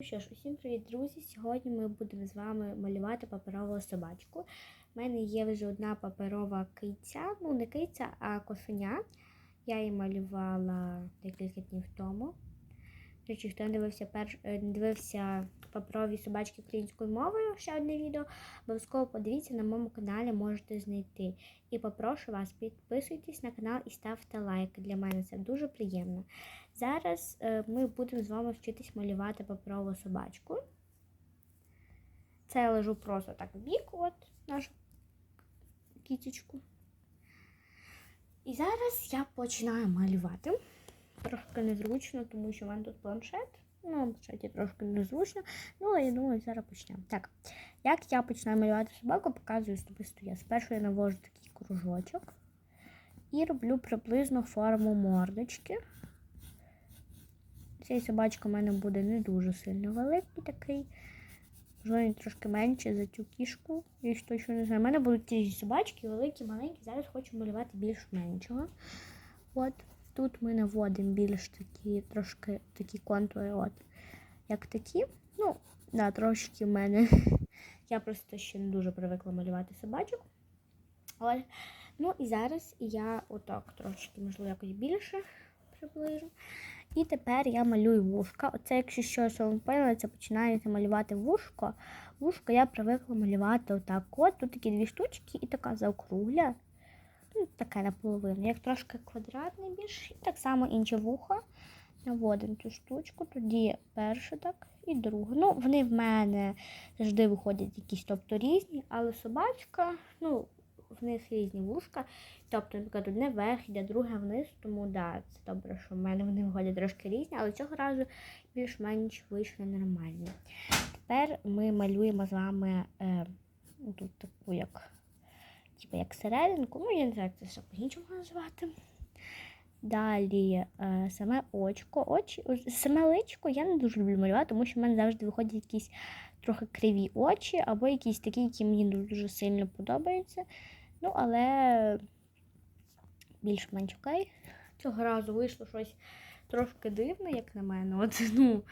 Що ж, усім привіт, друзі! Сьогодні ми будемо з вами малювати паперову собачку. У мене є вже одна паперова киця, ну не киця, а кошеня. Я її малювала декілька днів тому. Речі, хто дивився, перш... е, дивився паперові собачки українською мовою, ще одне відео, обов'язково подивіться на моєму каналі, можете знайти. І попрошу вас, підписуйтесь на канал і ставте лайки. Для мене це дуже приємно. Зараз е, ми будемо з вами вчитись малювати паперову собачку. Це я лежу просто так в бік, от нашу кітечку. І зараз я починаю малювати. Трошки незручно, тому що в мене тут планшет. Ну, на трошки незручно. Ну, але я думаю, зараз почнемо. Так, як я починаю малювати собаку, показую особисто я. Спершу я навожу такий кружочок і роблю приблизно форму мордочки. Цей собачка у мене буде не дуже сильно великий такий. Можливо, він трошки менше за цю кішку. Я ж точно не знаю. У мене будуть ті собачки, великі, маленькі. Зараз хочу малювати більш меншого. От тут ми наводимо більш такі трошки такі контури, от як такі. Ну, да, трошки в мене. Я просто ще не дуже привикла малювати собачок. От. Ну і зараз я отак трошки, можливо, якось більше приближу. І тепер я малюю вушка. Оце, якщо щось вам поняли, це починаєте малювати вушко. Вушко я привикла малювати отак. От тут такі дві штучки і така заокругля. Ну, таке наполовину. Як трошки квадратний більш. І так само інше вухо. Наводимо цю штучку, тоді перше так і друге. Ну, вони в мене завжди виходять якісь, тобто різні, але собачка, ну, в них різні вушка. Тобто, наприклад, одне вверх йде, друге вниз, тому да, це добре, що в мене вони виходять трошки різні, але цього разу більш-менш вийшли нормальні. Тепер ми малюємо з вами е, тут таку як, типу, як серединку, ну я не знаю, як це ще по-іншому називати. Далі е, саме очко. Очі, саме личко я не дуже люблю малювати, тому що в мене завжди виходять якісь трохи криві очі, або якісь такі, які мені дуже сильно подобаються. Ну, але більш-менш окей. Цього разу вийшло щось трошки дивне, як на мене. От, ну,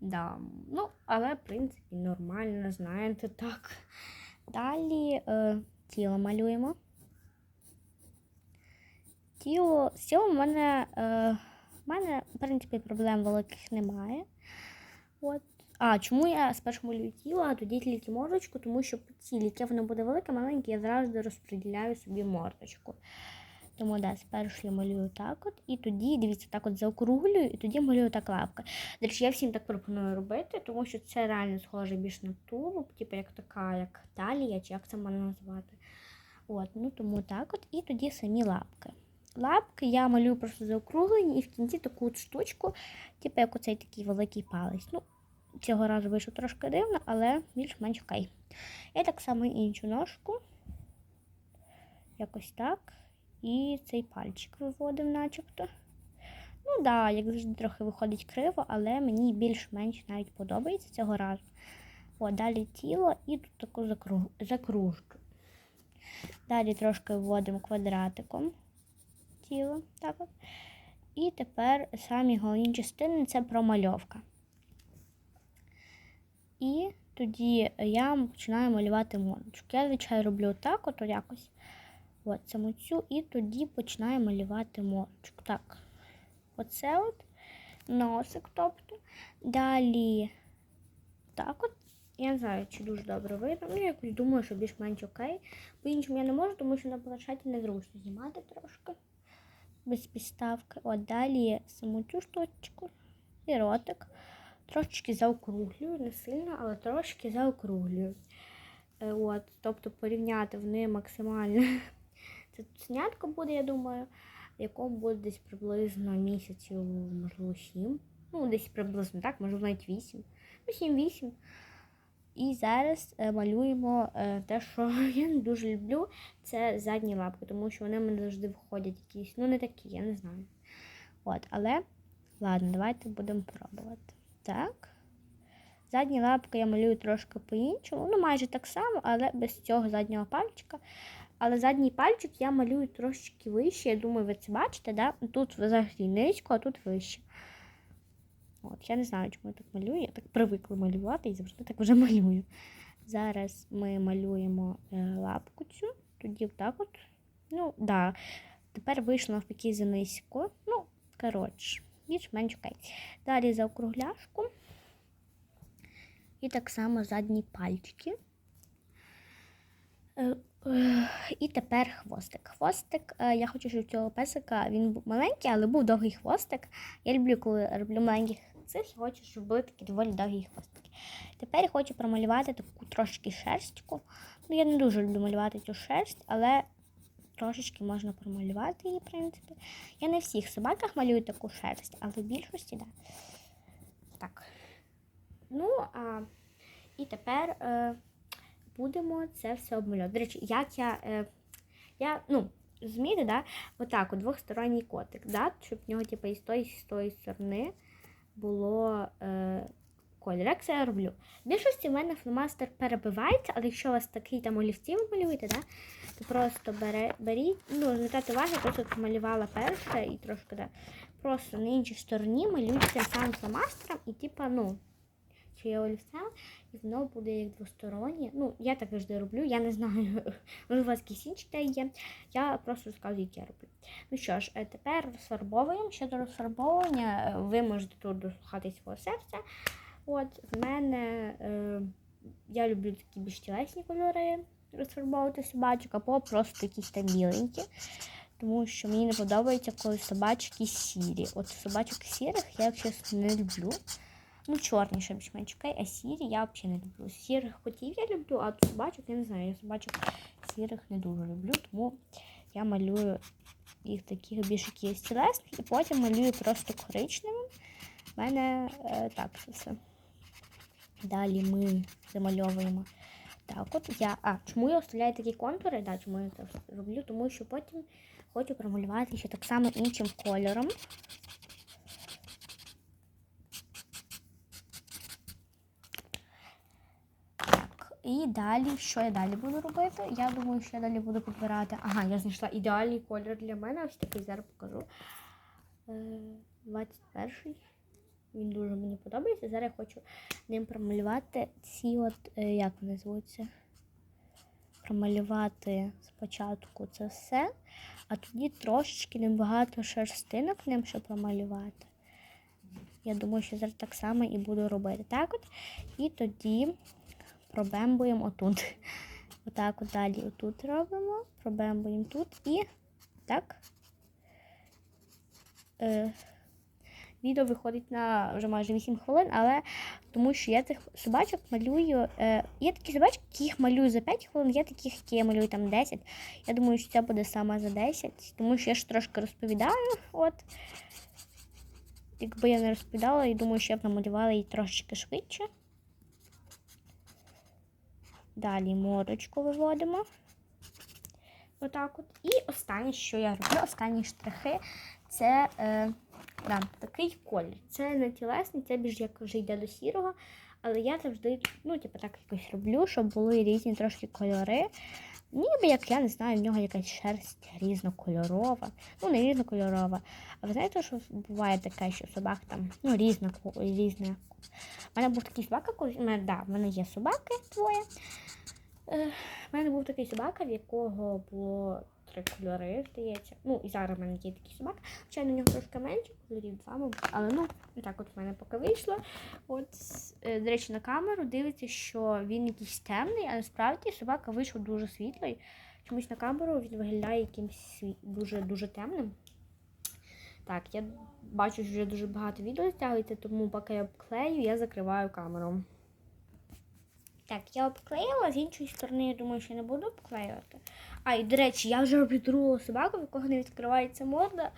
да. ну, але, в принципі, нормально, знаєте, так. Далі е, тіло малюємо. Тіло, з тілом в мене, е, мене, в принципі, проблем великих немає. От. А, чому я спершу малюю тіло, а тоді тільки мордочку, тому що по тілі, яке воно буде велике, маленьке, я завжди розподіляю собі мордочку. Тому да, спершу я малюю так от, і тоді, дивіться, так от заокруглюю, і тоді малюю так лапка. До речі, я всім так пропоную робити, тому що це реально схоже більш на тулуб, типу як така, як талія, чи як це можна назвати. От, ну тому так от, і тоді самі лапки. Лапки я малюю просто заокруглені і в кінці таку от штучку, типу як оцей такий великий палець. Ну, Цього разу вийшло трошки дивно, але більш-менш окей. І так само іншу ножку. Якось так. І цей пальчик виводимо начебто. Ну да, як завжди, трохи виходить криво, але мені більш-менш навіть подобається цього разу. О, далі тіло і тут таку закружку. Далі трошки вводимо квадратиком тіло. Так от. І тепер самі головні частини це промальовка. І тоді я починаю малювати мордочку. Я, звичайно, роблю так, от якось. От саму і тоді починаю малювати мордочку. Так, оце от носик, тобто. Далі так от. Я не знаю, чи дуже добре видно. Ну, я якось думаю, що більш-менш окей. По-іншому я не можу, тому що на планшеті незручно знімати трошки. Без підставки. От далі саму цю штучку і ротик. Трошечки заокруглюю, не сильно, але трошки заокруглюю. Е, От, Тобто порівняти вони максимально. Це снятко буде, я думаю, якому буде десь приблизно місяців, можливо, 7. Ну, десь приблизно так, можливо, навіть 8. Ну, 7-8. І зараз е, малюємо е, те, що я не дуже люблю, це задні лапки, тому що вони в мене завжди виходять якісь, ну не такі, я не знаю. От, але, ладно, давайте будемо пробувати. Так. Задні лапки я малюю трошки по-іншому. Ну, майже так само, але без цього заднього пальчика. Але задній пальчик я малюю трошечки вище. Я думаю, ви це бачите, да? Тут взагалі низько, а тут вище. От, я не знаю, чому я так малюю. Я так привикла малювати і завжди так вже малюю. Зараз ми малюємо е, лапку цю, тоді так от. Ну, да. Тепер вийшло навпаки занизько. Ну, коротше, більш-менш окей. Далі за округляшку. І так само задні пальчики. І тепер хвостик. Хвостик, е, я хочу, щоб у цього песика він був маленький, але був довгий хвостик. Я люблю, коли роблю маленьких цих, і хочу, щоб були такі доволі довгі хвостики. Тепер я хочу промалювати таку трошки шерстку. Ну, я не дуже люблю малювати цю шерсть, але трошечки можна промалювати її, в принципі. Я не всіх собаках малюю таку шерсть, але в більшості. Да. Так. Ну, а, і тепер е, будемо це все обмалювати. До речі, як я. Е, я ну, розумієте, да? Отак, от двосторонній котик, да? щоб в нього типу, і з тої, і з тої сторони було е, колір. Як це я роблю? В більшості в мене фломастер перебивається, але якщо у вас такий там олівці ви малюєте, да? то просто бере, беріть, ну, звертайте увагу, я от малювала перше і трошки, да, просто на іншій стороні малюйте самим фломастером і типа, ну, чи є олівцем, і воно буде як двостороннє. Ну, я так завжди роблю, я не знаю, у вас якісь інші ідеї є. Я просто розказую, як я роблю. Ну що ж, е, тепер розфарбовуємо. Щодо розфарбовування, е, ви можете тут дослухати свого серця. От, в мене е, я люблю такі більш тілесні кольори розфарбовувати собачок, або просто якісь там біленькі. Тому що мені не подобається, коли собачки сірі. От собачок сірих я чесно не люблю. Ну, чорні ще більш-менш а сірі я взагалі не люблю. Сірих котів я люблю, а собачок я не знаю. Я собачок сірих не дуже люблю, тому я малюю їх таких більш якісь тілесних, і потім малюю просто коричневим. У мене е, так це все. Далі ми замальовуємо. Так, от я. А, чому я оставляю такі контури? Да, чому я це роблю? Тому що потім хочу промалювати ще так само іншим кольором. Так, і далі, що я далі буду робити? Я думаю, що я далі буду підбирати. Ага, я знайшла ідеальний колір для мене. Ось такий зараз покажу. Е, 21-й. Він дуже мені подобається. Зараз я хочу ним промалювати ці от, е, як вони звуться? Промалювати спочатку це все, а тоді трошечки небагато шерстинок ним ще промалювати. Я думаю, що зараз так само і буду робити. Так от. І тоді пробембуємо отут. Отак от далі отут робимо, пробембуємо тут і так. Е, відео виходить на вже майже 8 хвилин, але тому що я цих собачок малюю. Е, є такі собачки, яких малюю за 5 хвилин, є таких, які я малюю там 10. Я думаю, що це буде саме за 10, тому що я ж трошки розповідаю. От. Якби я не розповідала, і думаю, що я б намалювала її трошечки швидше. Далі морочку виводимо. Отак от. І останнє, що я роблю, останні штрихи, це е, да, такий колір. Це не тілесний, це більш як вже йде до сірого. Але я завжди, ну, типу, так якось роблю, щоб були різні трошки кольори. Ніби як я не знаю, в нього якась шерсть різнокольорова. Ну, не різнокольорова. А ви знаєте, що буває таке, що собак там ну, різна, різна. У мене був такий собака, коли в мене, да, в мене є собаки двоє. Е, в мене був такий собака, в якого було три кольори, здається. Ну, і зараз в мене є такий собака. Хоча на нього трошки менше, кольорів два, мабуть. Але ну, так от в мене поки вийшло. От, е, до речі, на камеру дивиться, що він якийсь темний, а насправді собака вийшов дуже світлий. Чомусь на камеру він виглядає якимось сві- дуже-дуже темним. Так, я бачу, що вже дуже багато відео стягується, тому поки я обклею, я закриваю камеру. Так, я обклеїла, з іншої сторони, я думаю, що не буду обклеювати. А, і до речі, я вже роблю другу собаку, в якого не відкривається морда.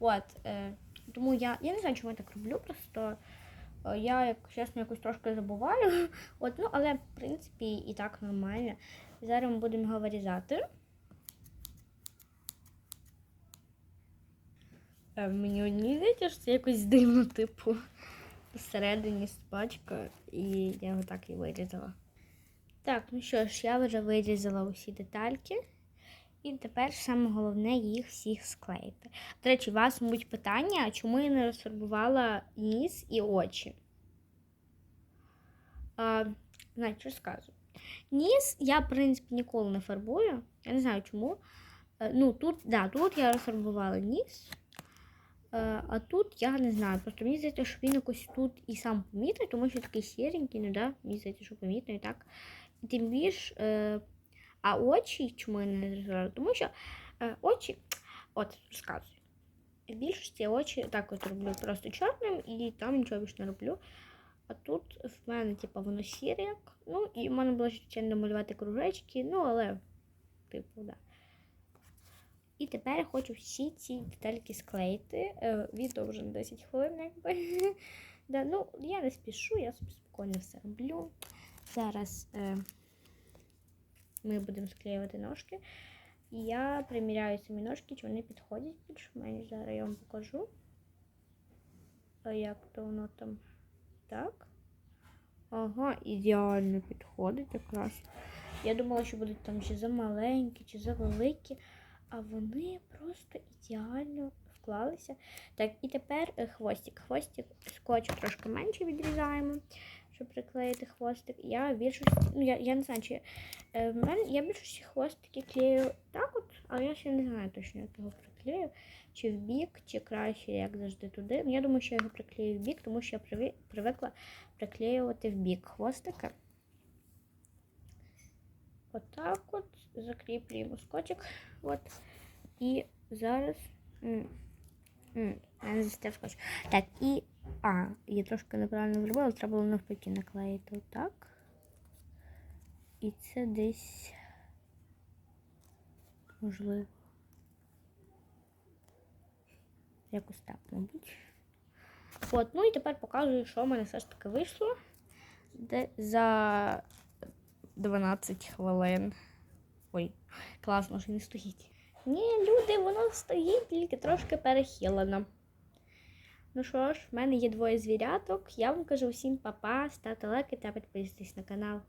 От, е, тому я, я не знаю, чому я так роблю, просто е, я, як чесно, якось трошки забуваю. От, ну, але, в принципі, і так нормально. Зараз ми будемо його вирізати. Е, Мені одні здається, що це якось дивно, типу, посередині собачка, і я його так і вирізала. Так, ну що ж, я вже вирізала усі детальки. І тепер саме головне їх всіх склеїти. До речі, у вас мабуть питання, чому я не розфарбувала ніс і очі? А, значить, розказую. Ніс я, в принципі, ніколи не фарбую. Я не знаю чому. Е, Ну, тут, да, тут я розфарбувала ніс. Е, А тут я не знаю. Просто мені здається, що він якось тут і сам помітний, тому що такий сіренький, ну да, мені здається, що помітний, так. Тим більш. Е, а очі, чому я не розказала? Тому що е, очі, от розказую. В більшості очі так от роблю просто чорним і там нічого більше не роблю. А тут в мене, типу, воно сіре. Ну, і в мене було ще звичайно малювати кружечки, ну, але, типу, да. І тепер я хочу всі ці детальки склеїти. Е, Відео вже на 10 хвилин, якби. да, ну, я не спішу, я собі спокійно все роблю. Зараз е, ми будемо склеювати ножки. Я приміряю самі ножки, чи вони підходять більш-менш. Зараз я вам покажу. Як то воно там так. Ага, ідеально підходить якраз. Я думала, що будуть там чи замаленькі, чи завеликі, а вони просто ідеально вклалися. Так, і тепер е, хвостик. Хвостик скотч трошки менше відрізаємо, щоб приклеїти хвостик. Я більшості, ну я, я не знаю, чи е, в мене я більшості хвостики клею так от, але я ще не знаю точно, як його приклею. Чи в бік, чи краще, як завжди туди. Я думаю, що я його приклею в бік, тому що я приві- привикла приклеювати в бік хвостика. Отак от закріплюємо скотчик. От. І зараз. Я не скотч. Так, і. А, я трошки неправильно зробила, треба було навпаки наклеїти отак. І це десь можливо. Якось так, мабуть. От, ну і тепер показую, що в мене все ж таки вийшло. Де за 12 хвилин. Ой, класно, що не стоїть. Ні, люди, воно стоїть, тільки трошки перехилено. Ну що ж, в мене є двоє звіряток. Я вам кажу всім па-па, ставте лайки та підписуйтесь на канал.